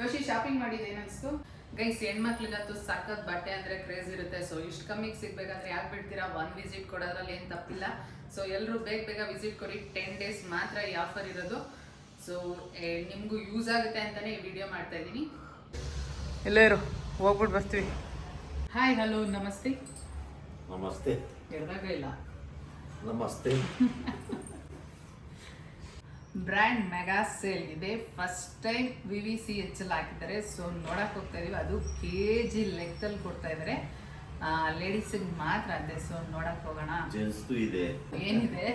ಯೋಶಿ shopping ಮಾಡಿದ್ದು ಏನಿಸ್ತು guys ಹೆಣ್ಮಕ್ಳಿಗಂತೂ ಸಖತ್ ಬಟ್ಟೆ ಅಂದ್ರೆ ಕ್ರೇಜ್ ಇರುತ್ತೆ. ಸೊ ಇಷ್ಟು ಕಮ್ಮಿಗೆ ಸಿಗ್ಬೇಕಂದ್ರೆ ಯಾಕೆ ಬಿಡ್ತೀರಾ? ಒನ್ ವಿಸಿಟ್ ಕೊಡೋದ್ರಲ್ಲಿ ಏನು ತಪ್ಪಿಲ್ಲ. ಸೊ ಎಲ್ಲರೂ ಬೇಗ ಬೇಗ ವಿಸಿಟ್ ಕೊಡಿ. ಟೆನ್ ಡೇಸ್ ಮಾತ್ರ ಈ ಆಫರ್ ಇರೋದು. ಸೊ ನಿಮಗೂ ಯೂಸ್ ಆಗುತ್ತೆ ಅಂತಾನೆ ಈ ವಿಡಿಯೋ ಮಾಡ್ತಾ ಇದ್ದೀನಿ. ಎಲ್ಲರೂ ಹೋಗ್ಬಿಟ್ಟು ಬರ್ತೀವಿ. ಹಾಯ್ ಹಲೋ ನಮಸ್ತೆ. ನಮಸ್ತೆ. ಇಲ್ಲ. ನಮಸ್ತೆ. ಬ್ರ್ಯಾಂಡ್ ಮೆಗಾ ಸೇಲ್ ಇದೆ. First time V V C H L ಹಾಕಿದ್ದಾರೆ. ಸೊ ನೋಡಕ್ಕೆ ಹೋಗ್ತಾ ಇದೀವಿ. ಅದು ಕೆ ಜಿ ಲೆಕ್ಕದಲ್ಲಿ ಕೊಡ್ತಾ ಇದ್ದಾರೆ. ಲೇಡೀಸಿಗೆ ಮಾತ್ರ ಅದೇ. ಸೊ ನೋಡಕ್ ಹೋಗೋಣ. ಜೆಂಟ್ಸ್ದು ಇದೆ. ಏನಿದೆ?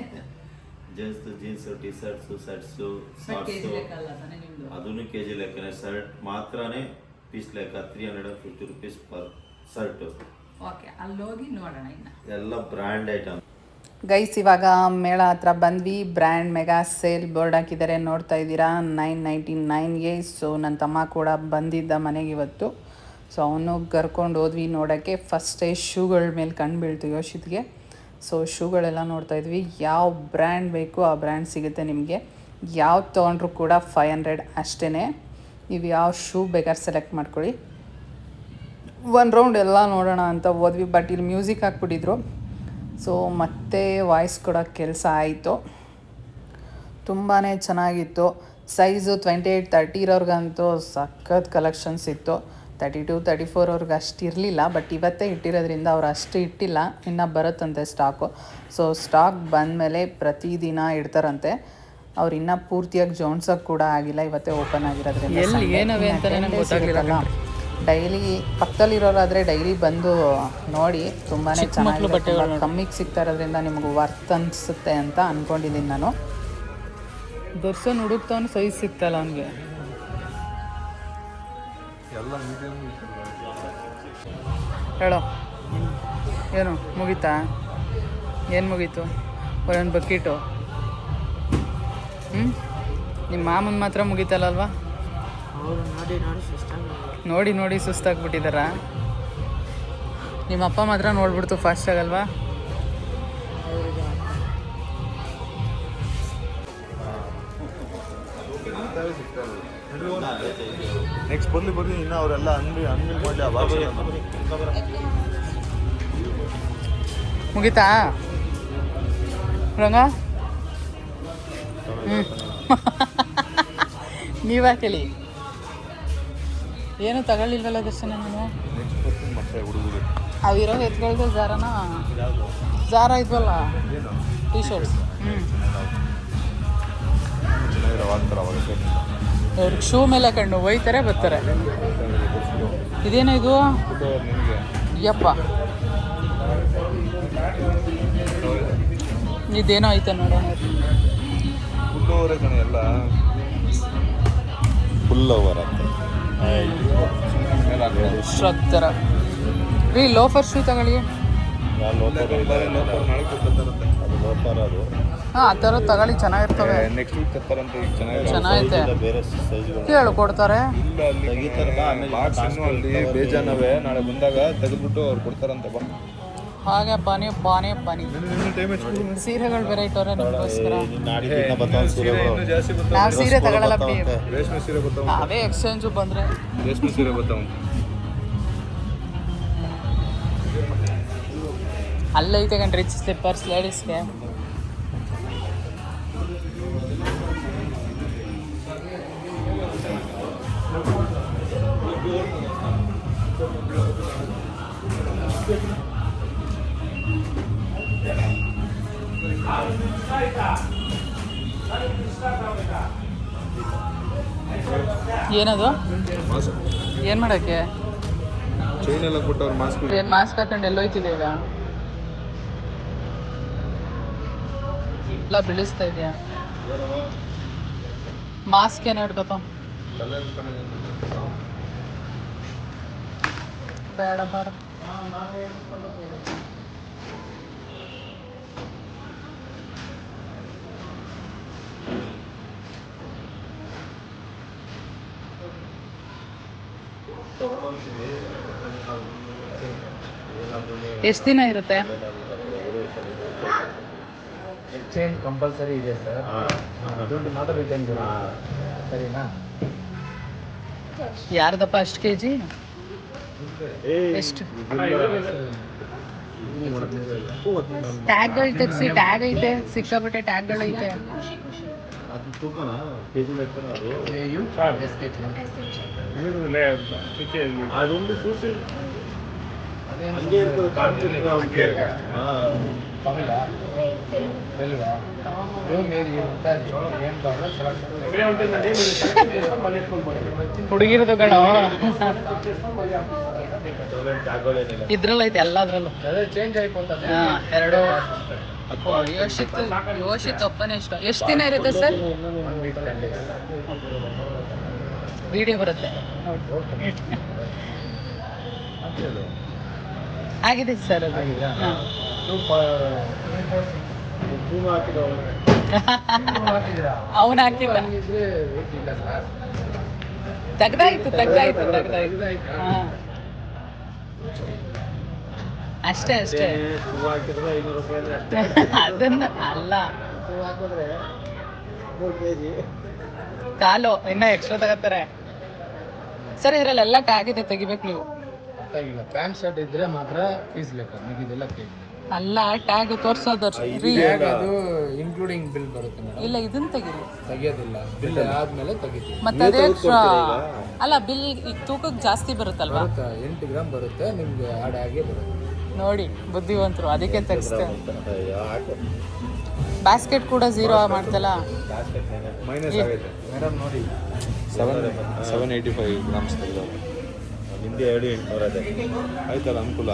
Jeans jeans T shirts shirts K G shorts ಲೆಕ್ಕ ಅಲ್ಲ ತಾನೇ ನಿಮ್ಮದು ಅದನ್ನು ಕೆ ಜಿ ಲೆಕ್ಕನೇ. ಶರ್ಟ್ ಮಾತ್ರನೇ ಪೀಸ್ ಲೆಕ್ಕ three hundred and fifty rupees per shirt okay ಅಲ್ಲಿ ಹೋಗಿ ನೋಡೋಣ ಇನ್ನು. ಎಲ್ಲ ಬ್ರ್ಯಾಂಡ್ ಐಟಮ್ ಗೈಸ್, ಇವಾಗ ಮೇಳ ಹತ್ರ ಬಂದ್ವಿ. ಬ್ರ್ಯಾಂಡ್ ಮೆಗಾ ಸೇಲ್ ಬೋರ್ಡ್ ಹಾಕಿದ್ದಾರೆ. ನೋಡ್ತಾ ಇದ್ದೀರಾ? Nine ninety ನೈನ್ಗೆ. ಸೊ, ನನ್ನ ತಮ್ಮ ಕೂಡ ಬಂದಿದ್ದ ಮನೆಗೆ ಇವತ್ತು. ಸೊ, ಅವನು ಕರ್ಕೊಂಡು ಹೋದ್ವಿ ನೋಡೋಕ್ಕೆ. ಫಸ್ಟೇ ಶೂಗಳ ಮೇಲೆ ಕಣ್ಣು ಬೀಳ್ತು ಯೋಶಿತ್ಗೆ. ಸೊ, ಶೂಗಳೆಲ್ಲ ನೋಡ್ತಾ ಇದ್ವಿ. ಯಾವ ಬ್ರ್ಯಾಂಡ್ ಬೇಕು ಆ ಬ್ರ್ಯಾಂಡ್ ಸಿಗುತ್ತೆ ನಿಮಗೆ. ಯಾವ್ದು ತೊಗೊಂಡ್ರು ಕೂಡ ಫೈವ್ ಹಂಡ್ರೆಡ್ ಅಷ್ಟೇ ನೀವು ಯಾವ ಶೂ ಬೇಕಾದ್ರೆ ಸೆಲೆಕ್ಟ್ ಮಾಡ್ಕೊಳ್ಳಿ. ಒನ್ ರೌಂಡ್ ಎಲ್ಲ ನೋಡೋಣ ಅಂತ ಹೋದ್ವಿ. ಬಟ್ ಇಲ್ಲಿ ಮ್ಯೂಸಿಕ್ ಹಾಕ್ಬಿಟ್ಟಿದ್ರು. ಸೊ ಮತ್ತೆ ವಾಯ್ಸ್ ಕೊಡೋ ಕೆಲಸ ಆಯಿತು. ತುಂಬಾ ಚೆನ್ನಾಗಿತ್ತು. ಸೈಜು ಟ್ವೆಂಟಿ ಏಯ್ಟ್ ತರ್ಟಿ ಇರೋರ್ಗಂತೂ ಸಖತ್ ಕಲೆಕ್ಷನ್ಸ್ ಇತ್ತು. ತರ್ಟಿ ಟು ತರ್ಟಿ ಫೋರ್ ಅವ್ರಿಗೆ ಅಷ್ಟು ಇರಲಿಲ್ಲ ಬಟ್ ಇವತ್ತೇ ಇಟ್ಟಿರೋದ್ರಿಂದ ಅವ್ರು ಅಷ್ಟು ಇಟ್ಟಿಲ್ಲ. ಇನ್ನು ಬರುತ್ತಂತೆ ಸ್ಟಾಕು ಸೊ ಸ್ಟಾಕ್ ಬಂದಮೇಲೆ ಪ್ರತಿದಿನ ಇಡ್ತಾರಂತೆ. ಅವ್ರು ಇನ್ನೂ ಪೂರ್ತಿಯಾಗಿ ಜೋಣ್ಸೋಕೆ ಕೂಡ ಆಗಿಲ್ಲ. ಇವತ್ತೇ ಓಪನ್ ಆಗಿರೋದ್ರಿಂದ ಡೈಲಿ ಪಕ್ಕದಲ್ಲಿರೋರಾದರೆ ಡೈಲಿ ಬಂದು ನೋಡಿ ತುಂಬಾ ಚೆನ್ನಾಗಿ ಕಮ್ಮಿಗೆ ಸಿಗ್ತಾ ಇರೋದ್ರಿಂದ ನಿಮ್ಗೆ ವರ್ತ್ ಅನಿಸುತ್ತೆ ಅಂತ ಅಂದ್ಕೊಂಡಿದ್ದೀನಿ ನಾನು. ದರ್ಶನ್ ಹುಡುಕ್ತವನು ಸೈಜ್ ಸಿಗ್ತಲ್ಲ ಅವನಿಗೆ. ಹೇಳೋ. ಏನು ಮುಗೀತಾ? ಏನು ಮುಗೀತು? ಒಂದೊಂದು ಬಕೀಟು. ಹ್ಞೂ ನಿಮ್ಮ ಮಾಮನ ಮಾತ್ರ ಮುಗೀತಲ್ಲಲ್ವಾ ನೋಡಿ ನೋಡಿ ಸುಸ್ತಾಗ್ಬಿಟ್ಟಿದಾರ. ನಿಮ್ಮ ಅಪ್ಪ ಮಾತ್ರ ನೋಡ್ಬಿಡ್ತು ಫಾಸ್ಟ್ ಆಗಲ್ವಾ? ನೆಕ್ಸ್ಟ್ ಬರ್ಲಿ ಬರ್ಲಿ ಇನ್ನು ಅವರೆಲ್ಲ ಅಂಗಡಿ ಅಂಗಡಿ ಮಾಡಿ ಭಾಷೆ ಮುಗೀತಾ? ರಂಗ? ಹ್ಞೂ ಕೇಳಿ ಏನು ತಗೊಳ್ಳಿಲ್ವಲ್ಲ ದರ್ಶನ ನೀನು ಅವಿರೋ ಎತ್ಕೊಳ್ದೆ ಜಾರನ? ಜಾರ ಇದ್ವಲ್ಲ? ಟಿ ಶರ್ಟ್ಸ್ ಅವ್ರಿಗೆ ಶೂ ಮೇಲೆ ಕಂಡು ಒಯ್ತಾರೆ ಬರ್ತಾರೆ. ಇದೇನೋ ಇದು? ಯಪ್ಪ. ಇದೇನೋ ಐತೆ ನೋಡೋಣ ಫುಲ್ ಓವರೇ ಕಣೆ ಎಲ್ಲ. ಫುಲ್ ಓವರ್ ಅಂತ. ಶ್ರದ್ಧರ ರೀ ಲೋಫರ್ ಶೂ ತಗೊಳ್ಳಿ ಹಾಂ ಆ ಥರ ತಗೊಳ್ಳಿ ಚೆನ್ನಾಗಿರ್ತವೆ ನೆಕ್ಸ್ಟ್ ವೀಕ್ ತರ್ತಾರಂತೆ ಈಗ ಚೆನ್ನಾಗಿ ಚೆನ್ನಾಗೈತೆ ಬೇರೆ ಸೈಜ್ಗಳು ಕೇಳು ಕೊಡ್ತಾರೆ ಇಲ್ಲ ಅಲ್ಲಿ ತೆಗಿತಾರೆ ಬಾ, ಆಮೇಲೆ ಬಾಕ್ಸ್ ಅಲ್ಲಿ ಬೇಜಾನವೇ ನಾಳೆ ಬಂದಾಗ ತೆಗೆದ್ಬಿಟ್ಟು ಅವ್ರು ಕೊಡ್ತಾರಂತೆ ಬಾ ಹಾಗೆ ಬಾನಿ ಬಾನೆ ಬನಿ ಸೀರೆಗಳು ಬೇರೆ ಇಟ್ಟವ್ರೆ ನಿಮಗೋಸ್ಕರ ನಾವು ಸೀರೆ ತಗೊಳ್ಳಲ್ಲ ಬಿಡಿ ರೇಷ್ಮೆ ಸೀರೆ ಬರ್ತಾವ ನಾವೇ ಎಕ್ಸ್ಚೇಂಜು ಬಂದರೆ. ರೇಷ್ಮೆ ಸೀರೆ ಬರ್ತಾವ ಅಲ್ಲೈತೆ ಕಣ್ರಿ ಸ್ಲಿಪ್ಪರ್ಸ್ ಲೇಡೀಸ್ಗೆ ಏನದು? ಏನು ಮಾಡೋಕ್ಕೆ? ಚೈನ್ ಎಲ್ಲ ಕೊಟ್ಟವ್ರು ಮಾಸ್ಕ್ ಏನು ಮಾಸ್ಕ್ ಹಾಕೊಂಡು ಎಲ್ಲೋಯ್ತಿದೆ ಈಗ? ಎಲ್ಲ ಬೆಳೆಸ್ತಾ ಇದೆಯಾ? ಮಾಸ್ಕ್ ಏನು ಹಿಡ್ಕೊತ ಬೇಡ ಬೇಡ ಎಷ್ಟು ದಿನ ಇರುತ್ತೆ? ಎಕ್ಸ್ಚೇಂಜ್ ಕಂಪಲ್ಸರಿ ಇದೆ ಸರ್. ದುಡ್ಡು ಮಾತ್ರ ರಿಟರ್ನ್ ಸರಿನಾ? ಯಾರ್ದಪ್ಪ ಅಷ್ಟು ಕೆಜಿ? ಎಷ್ಟು? ಟ್ಯಾಗ್ಗಳು ತೆಗ್ಸಿ ಟ್ಯಾಗ್ ಐತೆ. ಸಿಕ್ಕಾಪಟ್ಟೆ ಟ್ಯಾಗ್ಗಳು ಐತೆ. ಅದು ತೂಕನ ಕೆಜಿ ಲೆಕ್ಕನ ಅದು ಅದೊಂದು ಕೂಸಿ ಹಂಗೆ ಇರ್ತದೆ ಕಾಣ್ತಿಲ್ಲ ಅವ್ನಿಗೆ. ಹಾ. ಹುಡುಗಿರದು ಗಣ ಇದ್ರಲ್ಲೈತೆ ಎಲ್ಲದ್ರಲ್ಲೂ. ಚೇಂಜ್ ಆಯ್ತು ಅಂತ. ಎರಡು. ಯೋಶಿತ್ ಯೋಶಿತ್ ಒಪ್ಪನೇ ಇಷ್ಟ. ಎಷ್ಟು ದಿನ ಇರುತ್ತೆ ಸರ್? ವಿಡಿಯೋ ಬರುತ್ತೆ. ಆಗಿದೆ ಸರ್. ಅವನು ಹಾಕಿಲ್ಲ ತೆಗ್ದಾಯ್ತು ತೆಗ್ದಾಯ್ತು. ತೆಗ್ದಾಯ್ತು? ಹಾ. ಅಷ್ಟೇ ಅಷ್ಟೇ. ಹೂವು ಹಾಕಿದ್ರೆ ಐನೂರು ರೂಪಾಯಿ ಅಂದ್ರೆ ಅಷ್ಟೇ. ಅದನ್ನ ಅಲ್ಲ. ಹೂವು ಹಾಕಿದ್ರೆ ಮೂರು ಕೆ ಜಿ ಕಾಲು ಇನ್ನ ಎಕ್ಸ್ಟ್ರಾ ತಗೋತಾರೆ. ಸರ್ ಇದ್ರಲ್ಲೆಲ್ಲ ಇದೆ ತೆಗಿಬೇಕು ನೀವು. ಇಲ್ಲ ಪ್ಯಾಂಟ್ ಶರ್ಟ್ ಇದ್ರೆ ಮಾತ್ರ ಫೀಸ್ ಲೆಕ್ಕ ಮಿಗಿದೆಲ್ಲ ಕೇಕ್ ಅಲ್ಲ ಟ್ಯಾಗ್ ತೋರ್ಸೋದು ರೀ ಅದು ಇನ್ಕ್ಲೂಡಿಂಗ್ ಬಿಲ್ ಬರುತ್ತೆ ಮೇಡಮ್ ಇಲ್ಲ ಇದನ್ನ ತೆಗೀರಿ. ತೆಗಿಯೋದಿಲ್ಲ. ಬಿಲ್ ಆದ್ಮೇಲೆ ತೆಗಿತೀವಿ. ಮತ್ತೆ ಅದೇ ಅಲ್ಲ ಬಿಲ್ ಈಗ ತೂಕಕ್ಕೆ ಜಾಸ್ತಿ ಬರುತ್ತಲ್ವಾ? ಬರುತ್ತೆ. ಎಂಟು ಗ್ರಾಮ್ ಬರುತ್ತೆ ನಿಮ್ಗೆ ಆಡ್ ಆಗೇ ಬರುತ್ತೆ. ನೋಡಿ ಬುದ್ಧಿವಂತರು. ಅದಕ್ಕೆ ತೆಗಿಸ್ತೇವೆ ಬಾಸ್ಕೆಟ್ ಕೂಡ zero ಮಾಡ್ತಲ್ಲ? Seven seven eighty five grams ನಿಮ್ದು ಎರಡು ಎಂಟುನೂರ ಅದೇ. ಆಯ್ತಲ್ಲ ಅನುಕೂಲ.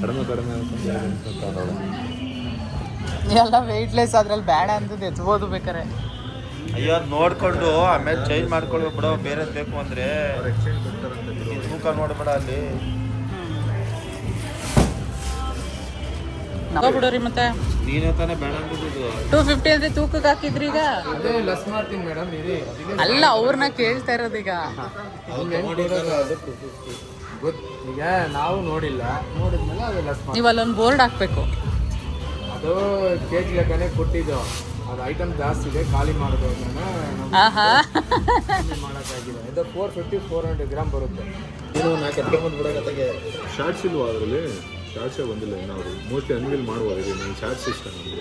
ಕಡಿಮೆ ಕಡಿಮೆ ಎಲ್ಲ ವೆಯ್ಟ್ಲೆಸ್ ಅದ್ರಲ್ಲಿ ಬೇಡ ಅಂತದ್ದು ಎತ್ಬೋದು ಬೇಕಾರೆ ಅಯ್ಯೋ ನೋಡ್ಕೊಂಡು ಆಮೇಲೆ ಚೇಂಜ್ ಮಾಡ್ಕೊಳ್ಬೇಕು ಬಿಡೋ ಬೇರೆ ಬೇಕು ಅಂದ್ರೆ. ತೂಕ ನೋಡ್ಬೇಡ ಅಲ್ಲಿ. ಬಿಡೋರಿ ಮತ್ತೆ. ನೀನೇ ತಾನೇ ಬೇಡ ಅಂದಿದ್ದು ಟೂ ಫಿಫ್ಟಿ ಅಂದ್ರೆ ತೂಕಕ್ಕೆ ಹಾಕಿದ್ರಿ ಈಗ. ಅದೇ ಲೆಸ್ ಮಾಡ್ತೀನಿ ಮೇಡಮ್ ಇರಿ. ಅಲ್ಲ ಅವ್ರನ್ನ ಕೇಳ್ತಾ ಇರೋದೀಗ ಗೊತ್ತು ಈಗ ನಾವು ನೋಡಿಲ್ಲ. ನೋಡಿದ್ಮೇಲೆ ಅದು ಲೆಸ್ ಮಾಡಿ ನೀವು ಅಲ್ಲೊಂದು ಬೋರ್ಡ್ ಹಾಕ್ಬೇಕು. ಅದು ಕೆ ಜಿ ಲೆಕ್ಕನೇ ಕೊಟ್ಟಿದ್ದು. ಅದು ಐಟಮ್ ಜಾಸ್ತಿ ಇದೆ ಖಾಲಿ ಮಾಡೋದು ಆಹಾ. ಮಾಡೋಕ್ಕಾಗಿಲ್ಲ. ಇದು four fifty four hundred gram ಬರುತ್ತೆ. ನೀನು ನಾಲ್ಕು ಎತ್ಕೊಂಡ್ಬಂದು ಬಿಡೋಕತ್ತಾಗೆ ಶಾರ್ಟ್ಸ್ ಇಲ್ವಾ ಅದರಲ್ಲಿ? ಶಾರ್ಟ್ಸೇ ಬಂದಿಲ್ಲ ಇನ್ನೂ ಅವರು. ಮೋಸ್ಟ್ಲಿ ಅನ್ವಿಲ್ ಮಾಡ್ಬೋದು ಇದು ನನ್ನ ಇಷ್ಟ ನನಗೆ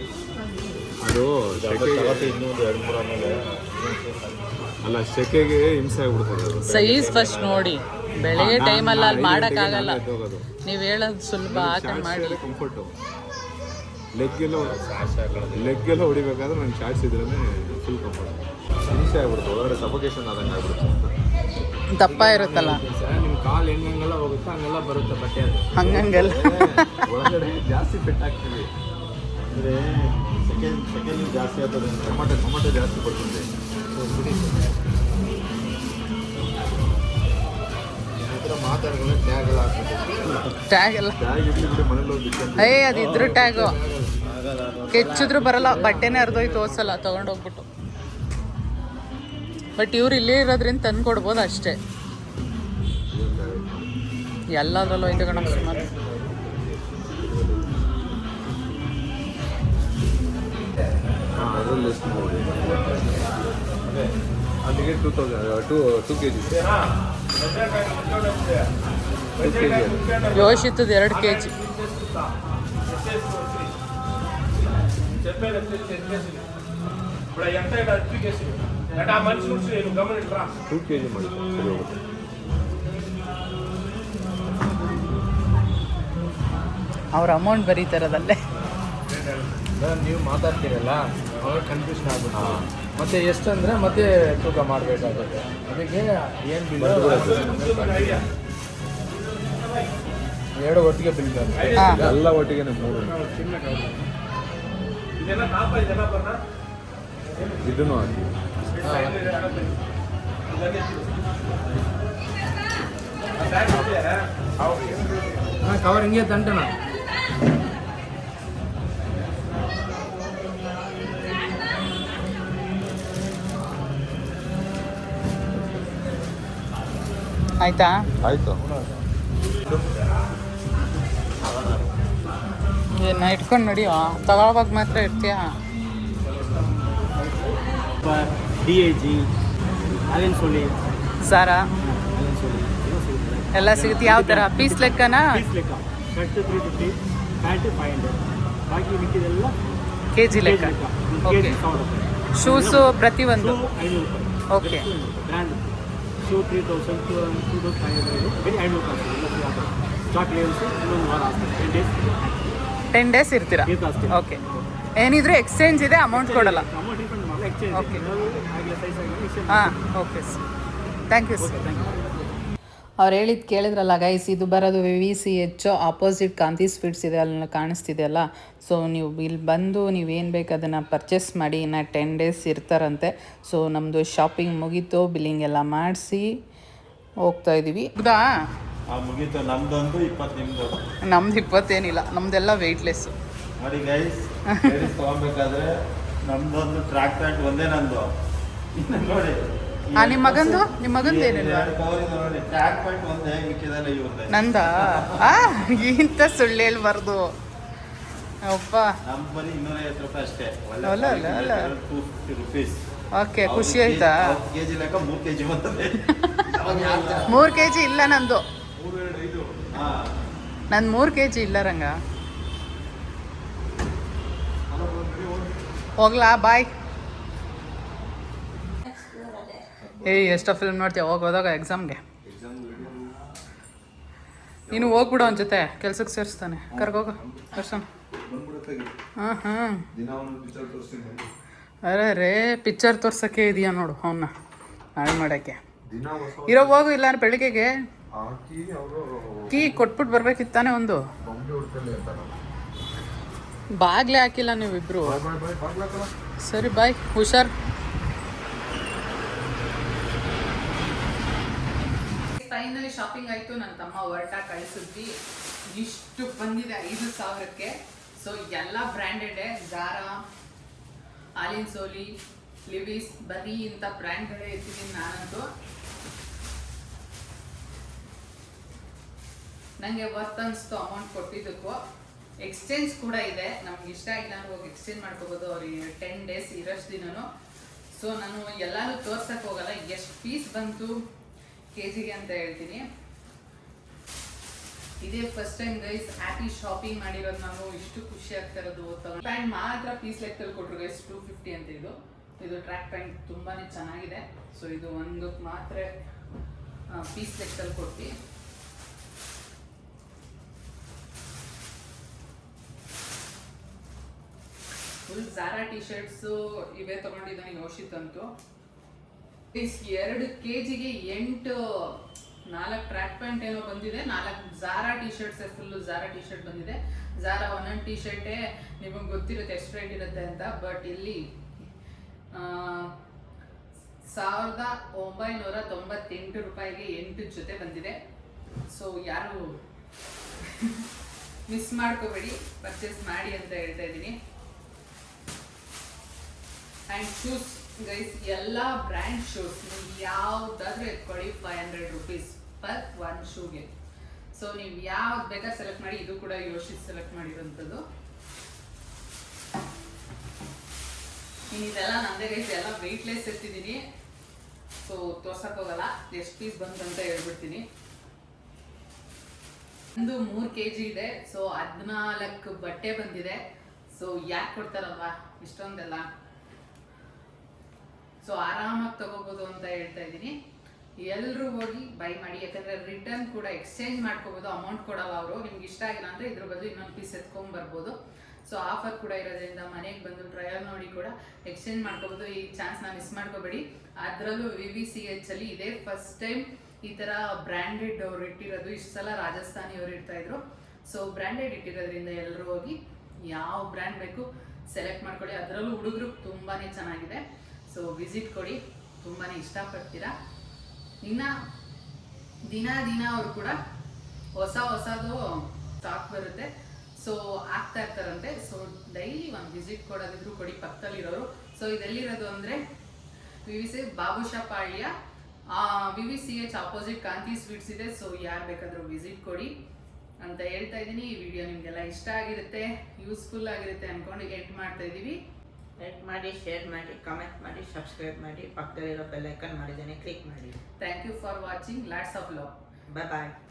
ಅದು ಸೆಕೆಗೆ ತಗೋತಿ ಎರಡು ಮೂರು ಆಮೇಲೆ ಅಲ್ಲ ಸೆಕೆಗೆ ಹಿಂಸೆ ಆಗ್ಬಿಡ್ತಾರೆ ಸೈಜ್ ಫಸ್ಟ್ ನೋಡಿ. ಬೆಳಗ್ಗೆ ಟೈಮಲ್ಲಿ ಅಲ್ಲಿ ಮಾಡೋಕ್ಕಾಗಲ್ಲ. ನೀವು ಹೇಳೋದು ಸುಲಭ ಆಟ ಮಾಡಿ. ಕಂಫರ್ಟು ಲೆಗ್ ಎಲ್ಲ ಲೆಗ್ ಎಲ್ಲ ಹೊಡಿಬೇಕಾದ್ರೆ ನಾನು ಚಾರ್ಜ್ ಇದ್ರೇ ಫುಲ್ ಕಂಫರ್ಟ್ ಹಿಂಸೆ ಆಗ್ಬಿಡುತ್ತೆ ಒಳಗಡೆ ಸಫೋಕೇಶನ್ ಆದಂಗೆ ಆಗ್ಬಿಡುತ್ತೆ ದಪ್ಪ ಇರುತ್ತಲ್ಲ. ಕಾಲು ಹೆಂಗೆಲ್ಲ ಹೋಗುತ್ತೆ ಹಂಗೆಲ್ಲ ಬರುತ್ತೆ ಬಟ್ಟೆ ಅದು. ಹಂಗಂಗೆಲ್ಲ. ಒಳಗಡೆ ಜಾಸ್ತಿ ಫಿಟ್ ಆಗ್ತೀವಿ. ಅಂದರೆ ಸೆಕೆಂಡ್ ಸೆಕೆಂಡ್ ಜಾಸ್ತಿ ಆಗ್ತದೆ ಟೊಮೊಟೊ ಟೊಮಟೊ ಜಾಸ್ತಿ ಬರ್ತದೆ. ಮಾತಾಡ್ಕೊಂಡು ಟ್ಯಾಗ್ ಎಲ್ಲ ಟ್ಯಾಗ್ ಎಲ್ಲ. ಮನೇಲಿ ಏ ಕೆಚ್ಚಿದ್ರು ಬರಲ್ಲ ಬಟ್ಟೆನೇ ಅರ್ಧೋಯ್ತು ಹೋದ್ಸಲ ತೊಗೊಂಡೋಗ್ಬಿಟ್ಟು. ಬಟ್ ಇವ್ರು ಇಲ್ಲೇ ಇರೋದ್ರಿಂದ ತಂದು ಕೊಡ್ಬೋದು ಅಷ್ಟೇ. ಎಲ್ಲದ್ರಲ್ಲೂ ಐತೆ ಕಣ ಸುಮಾರು. ಅಲ್ಲಿಗೆ two thousand two two K G ಯೋಶಿತದ ಎರಡು K G two K G ಮಾಡಿ ಅವ್ರ ಅಮೌಂಟ್ ಬರೀತಾರದಲ್ಲೇ. ನೀವು ಮಾತಾಡ್ತೀರಲ್ಲ ಅವಾಗ ಕನ್ಫ್ಯೂಷನ್ ಆಗ್ಬಿಟ್ಟು ಮತ್ತೆ ಎಷ್ಟು ಎಷ್ಟಂದ್ರೆ ಮತ್ತೆ ತೂಕ ಮಾಡಬೇಕಾಗುತ್ತೆ. ಅದಕ್ಕೆ ಏನು ಬಿಲ್? ಎರಡು ಒಟ್ಟಿಗೆ ಬಿಲ್ ಎಲ್ಲ ಒಟ್ಟಿಗೆ ಮೂರು. ಇದನ್ನು ಹಾಕಿ. ಹಾಂ. ಕವರ್ ಹಿಂಗೆ ತಂಟಣ. ಆಯ್ತಾ? ಆಯಿತು. ಏನು ಇಟ್ಕೊಂಡು ನಡಿಯೋ. ತಗೊಳ್ವಾಗ ಮಾತ್ರ ಇರ್ತೀಯಾ? D A G Allen Solly Zara ಎಲ್ಲ ಸಿಗುತ್ತೆ ಎಲ್ಲ ಸಿಗುತ್ತೆ. ಯಾವ ಥರ ಪೀಸ್ ಲೆಕ್ಕನಾ? ಪೀಸ್ ಲೆಕ್ಕ. Shirt three fifty pant five hundred ಬಾಕಿ ಮಿಕ್ಕಿದೆಲ್ಲ ಕೆ ಜಿ ಲೆಕ್ಕ. ಓಕೆ ಶೂಸು ಪ್ರತಿಯೊಂದು. ಐನೂರು ರೂಪಾಯಿ. Okay brand shoe three thousand to two thousand five hundred ಬರೀ ಐನೂರು ರೂಪಾಯಿ ಲೆವೆಲ್ಸ್ ಇನ್ನೊಂದು ವಾರ ಟೆನ್ ಡೇಸ್ ಟೆನ್ ಡೇಸ್ ಇರ್ತೀರಾ? ಓಕೆ ಏನಿದ್ರು ಎಕ್ಸ್ಚೇಂಜ್ ಇದೆ ಅಮೌಂಟ್ ಕೊಡಲ್ಲ. ಓಕೆ ಹಾಂ okay sir thank you sir thank you ಅವ್ರು ಹೇಳಿದ್ದು ಕೇಳಿದ್ರಲ್ಲ ಗೈಸ್ ಇದು ಬರೋದು V C H opposite Kanti sweets ಇದೆ ಅಲ್ಲಿ ಕಾಣಿಸ್ತಿದೆಯಲ್ಲ? ಸೊ ನೀವು ಇಲ್ಲಿ ಬಂದು ನೀವೇನು ಬೇಕು ಅದನ್ನು ಪರ್ಚೇಸ್ ಮಾಡಿ ಇನ್ನು ಟೆನ್ ಡೇಸ್ ಇರ್ತಾರಂತೆ. ಸೊ ನಮ್ಮದು ಶಾಪಿಂಗ್ ಮುಗೀತು ಬಿಲ್ಲಿಂಗ್ ಎಲ್ಲ ಮಾಡಿಸಿ ಹೋಗ್ತಾ ಇದ್ದೀವಿ ಹೌದಾ? ಆ ಮುಗೀತು. ನಮ್ದೊಂದು ಇಪ್ಪತ್ತು ನಿಮ್ದು. ನಮ್ದು ಇಪ್ಪತ್ತೇನಿಲ್ಲ ನಮ್ದೆಲ್ಲ ವೆಯ್ಟ್ಲೆಸ್ಸು ನೋಡಿ ಗೈಸ್ ತಗೊಬೇಕಾದ್ರೆ ನಮ್ದೊಂದು ಟ್ರ್ಯಾಕ್ ಪ್ಯಾಂಟ್ ಒಂದೇ ನಂದು. ನೋಡಿ. ಆ, ನಿಮ್ಮ ಮಗಂದು? ನಿಮ್ಮ ಮಗಂದು ಏನಿಲ್ಲ ನಂದ? ಆ ಇಂಥ ಸುಳ್ಳು ಹೇಳ್ಬಾರ್ದು. ಅಪ್ಪ ನಮ್ಮ ಬರೀ ಇನ್ನೂರೈವತ್ತು ರೂಪಾಯಿ ಅಷ್ಟೇ. ಅಲ್ಲ, ಅಲ್ಲ, ಅಲ್ಲ. ಓಕೆ ಖುಷಿ ಆಯ್ತಾ? ಮೂರು ಕೆ ಜಿ ಇಲ್ಲ ನಂದು. ಹಾ. ನಂದು ಮೂರು ಕೆ ಜಿ ಇಲ್ಲ ರಂಗ. ಹೋಗ್ಲಾ ಬಾಯ್. ಏಯ್ ಎಷ್ಟೋ ಫಿಲ್ಮ್ ನೋಡ್ತೀಯ? ಹೋಗಿ ಹೋದಾಗ ಎಕ್ಸಾಮ್ಗೆ ನೀನು ಹೋಗ್ಬಿಡು ಅವನ ಜೊತೆ. ಕೆಲ್ಸಕ್ಕೆ ಸೇರಿಸ್ತಾನೆ. ಕರ್ಕೋಗ ಕರ್ಸೋಣ ಹಾಂ ಹಾಂ. ಅರೆ ರೇ ಪಿಕ್ಚರ್ ತೋರ್ಸೋಕ್ಕೆ ಇದೆಯಾ ನೋಡು ಅವನ್ನ ಹಾಳು ಮಾಡೋಕ್ಕೆ. ಇರೋ ಹೋಗು ಇಲ್ಲ ಬೆಳಿಗ್ಗೆಗೆ. ಕೀ ಕೊಟ್ಬಿಟ್ಟು ಬರ್ಬೇಕಿತ್ತಾನೆ ಒಂದು. ಬಾಗ್ಲೇ ಹಾಕಿಲ್ಲ ನೀವಿಬ್ರು. ಸರಿ ಬಾಯ್. ಹುಷಾರ್. ಫೈನಲಿ ಶಾಪಿಂಗ್ ಆಯ್ತು ನನ್ನ ತಮ್ಮ ಹೊರಟ ಕಳಿಸಿದ್ವಿ. ಇಷ್ಟು ಬಂದಿದೆ, ಐದು ಸಾವಿರಕ್ಕೆ. ಸೊ ಎಲ್ಲ branded Zara Allen Solly Levi's ಬರೀ ಇಂಥ ಬ್ರ್ಯಾಂಡ್ಗಳೇ ಇರ್ತೀನಿ ನಾನಂತೂ. ನನಗೆ ವರ್ತ್ ಅನಿಸ್ತು ಅಮೌಂಟ್ ಕೊಟ್ಟಿದ್ದಕ್ಕೂ. ಎಕ್ಸ್ಚೇಂಜ್ ಕೂಡ ಇದೆ. ನಮ್ಗೆ ಇಷ್ಟ ಆಗಿಲ್ಲ ಅಂದ್ರೆ ಹೋಗಿ ಎಕ್ಸ್ಚೇಂಜ್ ಮಾಡ್ಕೋಬೋದು. ಅವ್ರಿಗೆ ಟೆನ್ ಡೇಸ್ ಇರೋಷ್ಟು ದಿನನೂ. ಸೊ ನಾನು ಎಲ್ಲಾನು ತೋರ್ಸಕ್ಕೆ ಹೋಗಲ್ಲ. ಎಷ್ಟು ಪೀಸ್ ಬಂತು? ಕೆ ಜಿಗೆ ಅಂತ ಹೇಳ್ತೀನಿ. ಇದೇ first time guys happy shopping ಮಾಡಿರೋದು ನಾನು ಇಷ್ಟು ಖುಷಿ ಆಗ್ತಾ ಇರೋದು. ಪ್ಯಾಂಟ್ ಮಾತ್ರ ಪೀಸ್ ಲೆಕ್ಕದಲ್ಲಿ ಕೊಟ್ಟರು ಗೈಸ್ ಟೂ ಫಿಫ್ಟಿ ಅಂತ ಇದು. ಇದು ಟ್ರ್ಯಾಕ್ ಪ್ಯಾಂಟ್ ತುಂಬಾನೇ ಚೆನ್ನಾಗಿದೆ. ಸೊ ಇದು ಒಂದು ಮಾತ್ರ ಪೀಸ್ ಲೆಕ್ಕದಲ್ಲಿ ಕೊಟ್ಟು ಫುಲ್ ಝಾರಾ ಟಿ ಶರ್ಟ್ಸು ಇವೇ ತೊಗೊಂಡಿದ್ದಾನೆ ಯೋಶಿತ್ ಅಂತೂ. ಎರಡು ಕೆ ಜಿಗೆ ಎಂಟು, ನಾಲ್ಕು ಟ್ರ್ಯಾಕ್ ಪ್ಯಾಂಟ್ ಏನೋ ಬಂದಿದೆ, ನಾಲ್ಕು Zara T shirts full Zara T shirt ಬಂದಿದೆ ಝಾರಾ ಒಂದೊಂದು ಟಿ ಶರ್ಟೇ ನಿಮಗೆ ಗೊತ್ತಿರುತ್ತೆ ಎಷ್ಟು ರೇಟ್ ಇರುತ್ತೆ ಅಂತ ಬಟ್ ಇಲ್ಲಿ ಸಾವಿರದ ಒಂಬೈನೂರ ತೊಂಬತ್ತೆಂಟು ರೂಪಾಯಿಗೆ ಎಂಟು ಜೊತೆ ಬಂದಿದೆ. ಸೊ ಯಾರು ಮಿಸ್ ಮಾಡ್ಕೋಬೇಡಿ ಪರ್ಚೇಸ್ ಮಾಡಿ ಅಂತ ಹೇಳ್ತಾ ಇದ್ದೀನಿ. ಆ್ಯಂಡ್ ಶೂಸ್ ಗೈಸ್ ಎಲ್ಲ ಬ್ರ್ಯಾಂಡ್ ಶೂಸ್ ನೀವು ಯಾವುದಾದ್ರೂ ಎತ್ಕೊಳ್ಳಿ five hundred rupees per one ಶೂಗೆ so ನೀವು ಯಾವ್ದು ಬೇಕಾದ್ರೆ ಸೆಲೆಕ್ಟ್ ಮಾಡಿ, ಇದು ಕೂಡ ಯೋಚಿಸಿ ಸೆಲೆಕ್ಟ್ ಮಾಡಿರೋಂಥದ್ದು ಇದೆಲ್ಲ ನಂದೇ ಗೈಸ್ ಎಲ್ಲ ವೆಯ್ಟ್ಲೆಸ್ ಎತ್ತಿದ್ದೀನಿ. ಸೊ ಹೋಗಲ್ಲ, ಎಷ್ಟು ಪೀಸ್ ಬಂದಂತ ಅಂತ ಹೇಳ್ಬಿಡ್ತೀನಿ. ಒಂದು ಮೂರು ಕೆ ಜಿ ಇದೆ ಸೊ ಹದಿನಾಲ್ಕು ಬಟ್ಟೆ ಬಂದಿದೆ. ಸೊ ಯಾಕೆ ಕೊಡ್ತಾರಲ್ವಾ, ಇಷ್ಟೊಂದೆಲ್ಲ? ಸೊ ಆರಾಮಾಗಿ ತಗೋಬೋದು ಅಂತ ಹೇಳ್ತಾ ಇದ್ದೀನಿ. ಎಲ್ಲರೂ ಹೋಗಿ ಬೈ ಮಾಡಿ, ಯಾಕಂದ್ರೆ ರಿಟರ್ನ್ ಕೂಡ ಎಕ್ಸ್ಚೇಂಜ್ ಮಾಡ್ಕೋಬೋದು ಅಮೌಂಟ್ ಕೊಡಲ್ಲ ಅವರು. ನಿಮ್ಗೆ ಇಷ್ಟ ಆಗಿಲ್ಲ ಅಂದ್ರೆ ಇದ್ರ ಬದಲು ಇನ್ನೊಂದು ಪೀಸ್ ಎತ್ಕೊಂಡ್ಬರ್ಬೋದು ಸೊ ಆಫರ್ ಕೂಡ ಇರೋದ್ರಿಂದ ಮನೆಗೆ ಬಂದು ಟ್ರಯಲ್ ನೋಡಿ ಕೂಡ ಎಕ್ಸ್ಚೇಂಜ್ ಮಾಡ್ಕೋಬೋದು. ಈ ಚಾನ್ಸ್ನ ಮಿಸ್ ಮಾಡ್ಕೋಬೇಡಿ. ಅದರಲ್ಲೂ ವಿ ವಿ ಸಿ ಎಚ್ ಅಲ್ಲಿ ಇದೇ ಫಸ್ಟ್ ಟೈಮ್ ಈ ಥರ ಬ್ರ್ಯಾಂಡೆಡ್ ಅವ್ರು ಇಟ್ಟಿರೋದು. ಇಷ್ಟು ಸಲ ರಾಜಸ್ಥಾನಿ ಅವ್ರು ಇರ್ತಾ ಇದ್ರು. ಸೊ ಬ್ರ್ಯಾಂಡೆಡ್ ಇಟ್ಟಿರೋದ್ರಿಂದ ಎಲ್ಲರೂ ಹೋಗಿ ಯಾವ ಬ್ರ್ಯಾಂಡ್ ಬೇಕು ಸೆಲೆಕ್ಟ್ ಮಾಡ್ಕೊಳ್ಳಿ. ಅದರಲ್ಲೂ ಹುಡುಗರು ತುಂಬಾ ಚೆನ್ನಾಗಿದೆ. ಸೊ ವಿಸಿಟ್ ಕೊಡಿ. ತುಂಬಾ ಇಷ್ಟಪಡ್ತೀರಾ? ಇನ್ನು ದಿನ ದಿನ ಅವರು ಕೂಡ ಹೊಸ ಹೊಸದು ಸ್ಟಾಕ್ ಬರುತ್ತೆ. ಸೊ ಆಗ್ತಾ ಇರ್ತಾರಂತೆ. ಸೊ ಡೈಲಿ ಒಂದು ವಿಸಿಟ್ ಕೊಡೋದಿದ್ರು ಕೊಡಿ ಪಕ್ಕದಲ್ಲಿರೋರು. ಸೊ ಇದೆಲ್ಲಿರೋದು ಅಂದರೆ V V C Babusha Palya V V C H opposite Kanti sweets ಇದೆ. ಸೊ ಯಾರು ಬೇಕಾದರೂ ವಿಸಿಟ್ ಕೊಡಿ ಅಂತ ಹೇಳ್ತಾ ಇದ್ದೀನಿ. ಈ ವಿಡಿಯೋ ನಿಮಗೆಲ್ಲ ಇಷ್ಟ ಆಗಿರುತ್ತೆ ಯೂಸ್ಫುಲ್ ಆಗಿರುತ್ತೆ ಅಂದ್ಕೊಂಡು ಎಂಟ್ ಮಾಡ್ತಾ ಇದ್ದೀವಿ. ಲೈಕ್ ಮಾಡಿ ಶೇರ್ ಮಾಡಿ ಕಮೆಂಟ್ ಮಾಡಿ ಸಬ್ಸ್ಕ್ರೈಬ್ ಮಾಡಿ ಪಕ್ಕದಲ್ಲಿರೋ ಬೆಲ್ಲೈಕನ್ ಮಾಡಿದ್ದೇನೆ ಕ್ಲಿಕ್ ಮಾಡಿ. Thank you for watching lots of love bye bye